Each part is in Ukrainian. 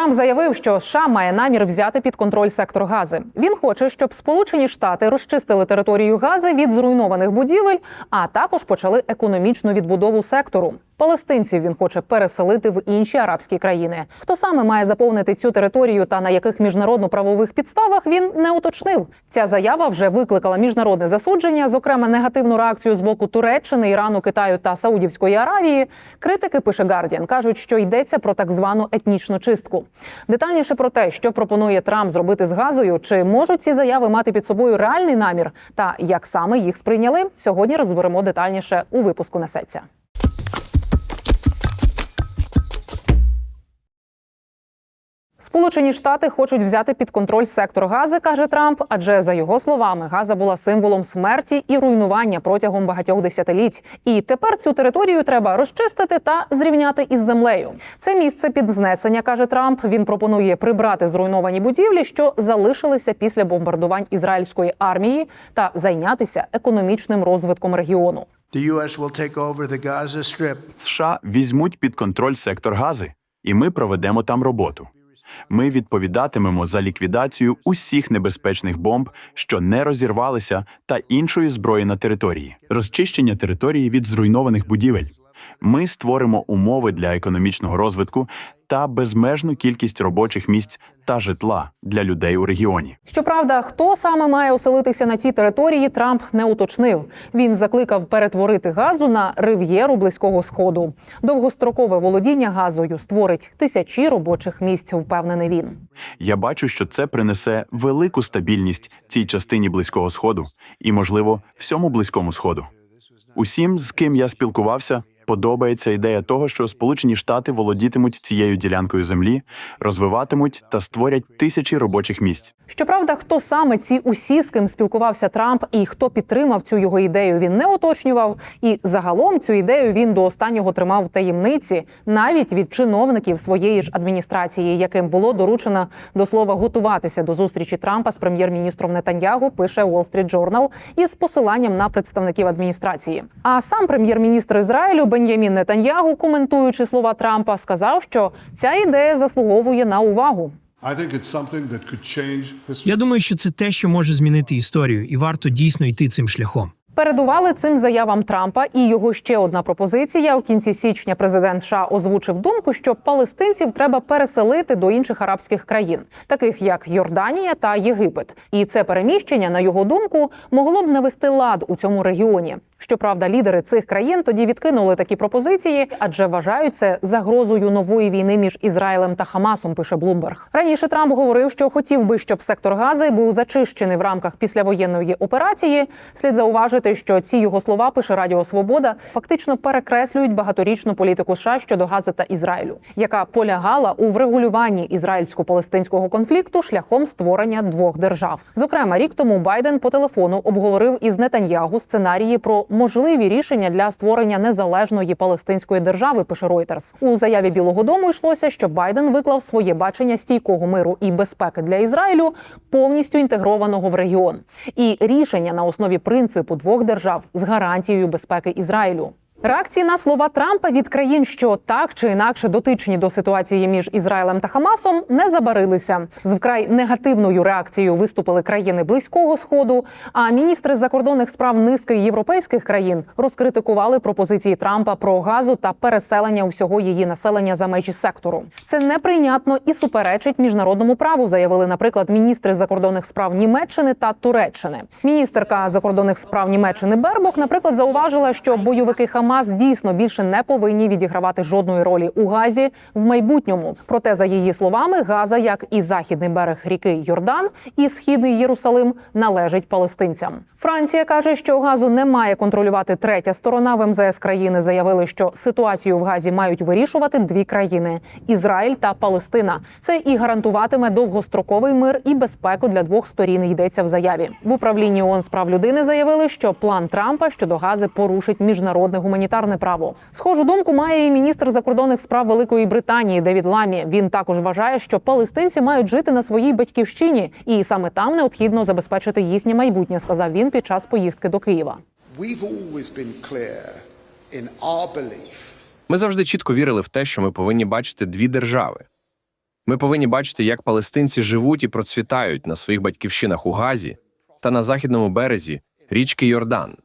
Трамп заявив, що США має намір взяти під контроль сектор Гази. Він хоче, щоб Сполучені Штати розчистили територію Гази від зруйнованих будівель, а також почали економічну відбудову сектору. Палестинців він хоче переселити в інші арабські країни. Хто саме має заповнити цю територію та на яких міжнародно-правових підставах він не уточнив. Ця заява вже викликала міжнародне засудження, зокрема негативну реакцію з боку Туреччини, Ірану, Китаю та Саудівської Аравії. Критики пише Guardian, кажуть, що йдеться про так звану етнічну чистку. Детальніше про те, що пропонує Трамп зробити з газою, чи можуть ці заяви мати під собою реальний намір, та як саме їх сприйняли, сьогодні розберемо детальніше у випуску несеться. Сполучені Штати хочуть взяти під контроль сектор Гази, каже Трамп. Адже за його словами, Газа була символом смерті і руйнування протягом багатьох десятиліть. І тепер цю територію треба розчистити та зрівняти із землею. Це місце під знесення, каже Трамп. Він пропонує прибрати зруйновані будівлі, що залишилися після бомбардувань ізраїльської армії, та зайнятися економічним розвитком регіону. США візьмуть під контроль сектор Гази, і ми проведемо там роботу. Ми відповідатимемо за ліквідацію усіх небезпечних бомб, що не розірвалися, та іншої зброї на території, розчищення території від зруйнованих будівель. Ми створимо умови для економічного розвитку та безмежну кількість робочих місць та житла для людей у регіоні. Щоправда, хто саме має оселитися на цій території, Трамп не уточнив. Він закликав перетворити газу на рив'єру близького сходу. Довгострокове володіння газою створить тисячі робочих місць. Впевнений він. Я бачу, що це принесе велику стабільність цій частині близького сходу і, можливо, всьому близькому сходу. Усім, з ким я спілкувався, подобається ідея того, що Сполучені Штати володітимуть цією ділянкою землі, розвиватимуть та створять тисячі робочих місць. Щоправда, хто саме ці усі, з ким спілкувався Трамп, і хто підтримав цю його ідею, він не уточнював. І загалом цю ідею він до останнього тримав в таємниці, навіть від чиновників своєї ж адміністрації, яким було доручено до слова готуватися до зустрічі Трампа з прем'єр-міністром Нетаньягу, пише Wall Street Journal із посиланням на представників адміністрації. А сам прем'єр-міністр Ізраїлю Бен'ямін Нетаньягу, коментуючи слова Трампа, сказав, що ця ідея заслуговує на увагу. Я думаю, що це те, що може змінити історію, і варто дійсно йти цим шляхом. Передували цим заявам Трампа і його ще одна пропозиція. У кінці січня президент США озвучив думку, що палестинців треба переселити до інших арабських країн, таких як Йорданія та Єгипет. І це переміщення, на його думку, могло б навести лад у цьому регіоні. Щоправда, лідери цих країн тоді відкинули такі пропозиції, адже вважають це загрозою нової війни між Ізраїлем та Хамасом. Пише Блумберг. Раніше Трамп говорив, що хотів би, щоб сектор Гази був зачищений в рамках післявоєнної операції. Слід зауважити, що ці його слова пише Радіо Свобода фактично перекреслюють багаторічну політику США щодо Гази та Ізраїлю, яка полягала у врегулюванні ізраїльсько-палестинського конфлікту шляхом створення двох держав. Зокрема, рік тому Байден по телефону обговорив із Нетаньягу сценарії про можливі рішення для створення незалежної палестинської держави. Пише Reuters. у заяві Білого Дому йшлося, що Байден виклав своє бачення стійкого миру і безпеки для Ізраїлю, повністю інтегрованого в регіон, і рішення на основі принципу двох держав з гарантією безпеки Ізраїлю. Реакції на слова Трампа від країн, що так чи інакше дотичні до ситуації між Ізраїлем та Хамасом, не забарилися. З вкрай негативною реакцією виступили країни близького сходу. А міністри закордонних справ низки європейських країн розкритикували пропозиції Трампа про газу та переселення усього її населення за межі сектору. Це неприйнятно і суперечить міжнародному праву, заявили, наприклад, міністри закордонних справ Німеччини та Туреччини. Міністерка закордонних справ Німеччини Бербок, наприклад, зауважила, що бойовики Хамас дійсно більше не повинні відігравати жодної ролі у Газі в майбутньому. Проте, за її словами, Газа, як і західний берег ріки Йордан, і східний Єрусалим належить палестинцям. Франція каже, що газу не має контролювати третя сторона. В МЗС країни заявили, що ситуацію в Газі мають вирішувати дві країни Ізраїль та Палестина. Це і гарантуватиме довгостроковий мир і безпеку для двох сторін. Йдеться в заяві. В управлінні ООН з прав людини заявили, що план Трампа щодо Гази порушить міжнародне гуманітарне право. Схожу думку має і міністр закордонних справ Великої Британії Девід Ламі. Він також вважає, що палестинці мають жити на своїй батьківщині, і саме там необхідно забезпечити їхнє майбутнє. Сказав він під час поїздки до Києва. Ми завжди чітко вірили в те, що ми повинні бачити дві держави. Ми повинні бачити, як палестинці живуть і процвітають на своїх батьківщинах у Газі та на західному березі річки Йордан.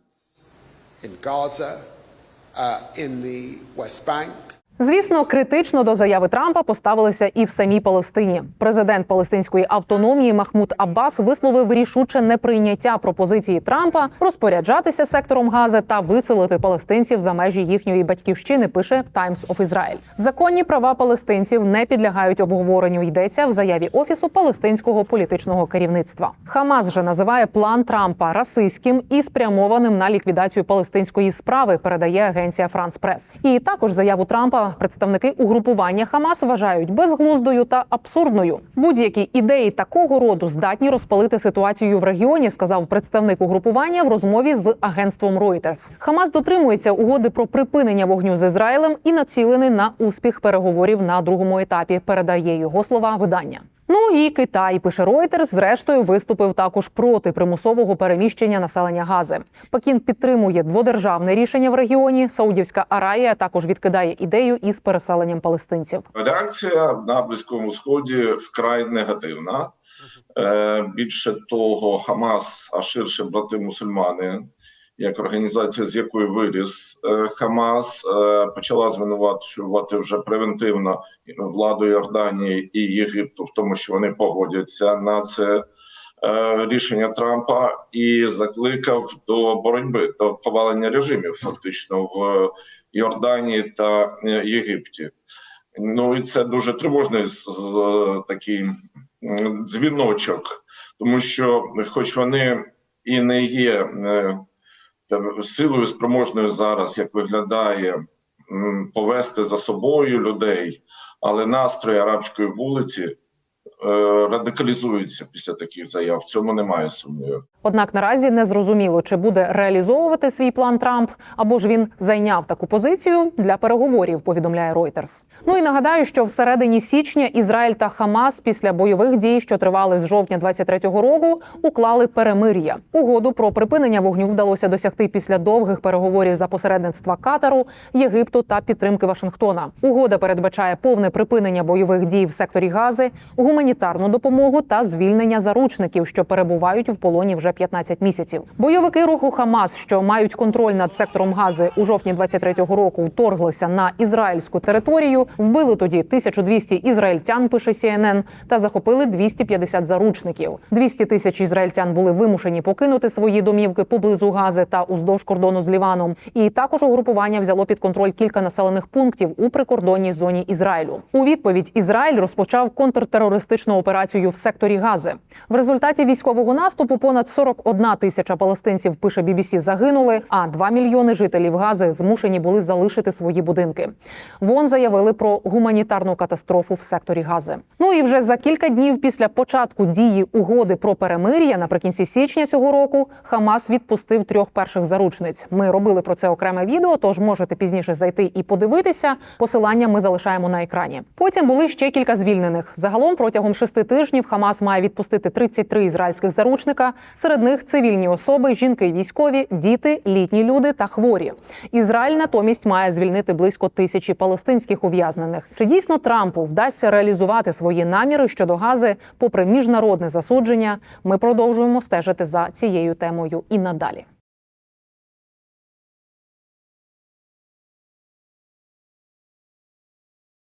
In uh, in the West Bank. Звісно, критично до заяви Трампа поставилися і в самій Палестині. Президент палестинської автономії Махмуд Аббас висловив рішуче неприйняття пропозиції Трампа розпоряджатися сектором Гази та виселити палестинців за межі їхньої батьківщини. Пише Times of Israel. Законні права палестинців не підлягають обговоренню. Йдеться в заяві офісу палестинського політичного керівництва. Хамас же називає план Трампа расистським і спрямованим на ліквідацію палестинської справи. Передає агенція Франс Прес. І також заяву Трампа представники угрупування Хамас вважають безглуздою та абсурдною. Будь-які ідеї такого роду здатні розпалити ситуацію в регіоні, сказав представник угрупування в розмові з агентством Reuters. Хамас дотримується угоди про припинення вогню з Ізраїлем і націлений на успіх переговорів на другому етапі. Передає його слова видання. Ну і Китай пише Reuters, зрештою виступив також проти примусового переміщення населення Гази. Пекін підтримує дводержавне рішення в регіоні. Саудівська Аравія також відкидає ідею із переселенням палестинців. Реакція на близькому сході вкрай негативна. Е, більше того, Хамас, а ширше брати мусульмани, як організація, з якої виріс е, Хамас, е, почала звинувачувати вже превентивно владу Йорданії і Єгипту в тому, що вони погодяться на це е, рішення Трампа, і закликав до боротьби до повалення режимів, фактично в Йорданії та Єгипті. Ну і це дуже тривожний такий дзвіночок, тому що, хоч вони і не є силою спроможною зараз, як виглядає, повести за собою людей, але настрої арабської вулиці радикалізуються після таких заяв. В цьому немає сумнівів. Однак наразі не зрозуміло, чи буде реалізовувати свій план Трамп, або ж він зайняв таку позицію для переговорів. Повідомляє Reuters. Ну і нагадаю, що всередині січня Ізраїль та Хамас після бойових дій, що тривали з жовтня 23-го року, уклали перемир'я. Угоду про припинення вогню вдалося досягти після довгих переговорів за посередництва Катару, Єгипту та підтримки Вашингтона. Угода передбачає повне припинення бойових дій в секторі Гази, гуманітарну допомогу та звільнення заручників, що перебувають в полоні вже 15 місяців. Бойовики руху Хамас, що мають контроль над сектором Гази у жовтні 23-го року, вторглися на ізраїльську територію, вбили тоді 1200 ізраїльтян, пише CNN, та захопили 250 заручників. 200 тисяч ізраїльтян були вимушені покинути свої домівки поблизу Гази та уздовж кордону з Ліваном. І також угрупування взяло під контроль кілька населених пунктів у прикордонній зоні Ізраїлю. У відповідь Ізраїль розпочав контртерористичну операцію в секторі Гази. В результаті військового наступу понад 41 тисяча палестинців, пише BBC, загинули, а 2 мільйони жителів Гази змушені були залишити свої будинки. ВОН заявили про гуманітарну катастрофу в секторі Гази. Ну і вже за кілька днів після початку дії угоди про перемир'я наприкінці січня цього року Хамас відпустив трьох перших заручниць. Ми робили про це окреме відео, тож можете пізніше зайти і подивитися. Посилання ми залишаємо на екрані. Потім були ще кілька звільнених. Загалом протягом шести тижнів Хамас має відпустити 33 ізраїльських заручника. Серед них цивільні особи, жінки, військові, діти, літні люди та хворі. Ізраїль натомість має звільнити близько тисячі палестинських ув'язнених. Чи дійсно Трампу вдасться реалізувати свої наміри щодо гази, попри міжнародне засудження? Ми продовжуємо стежити за цією темою і надалі.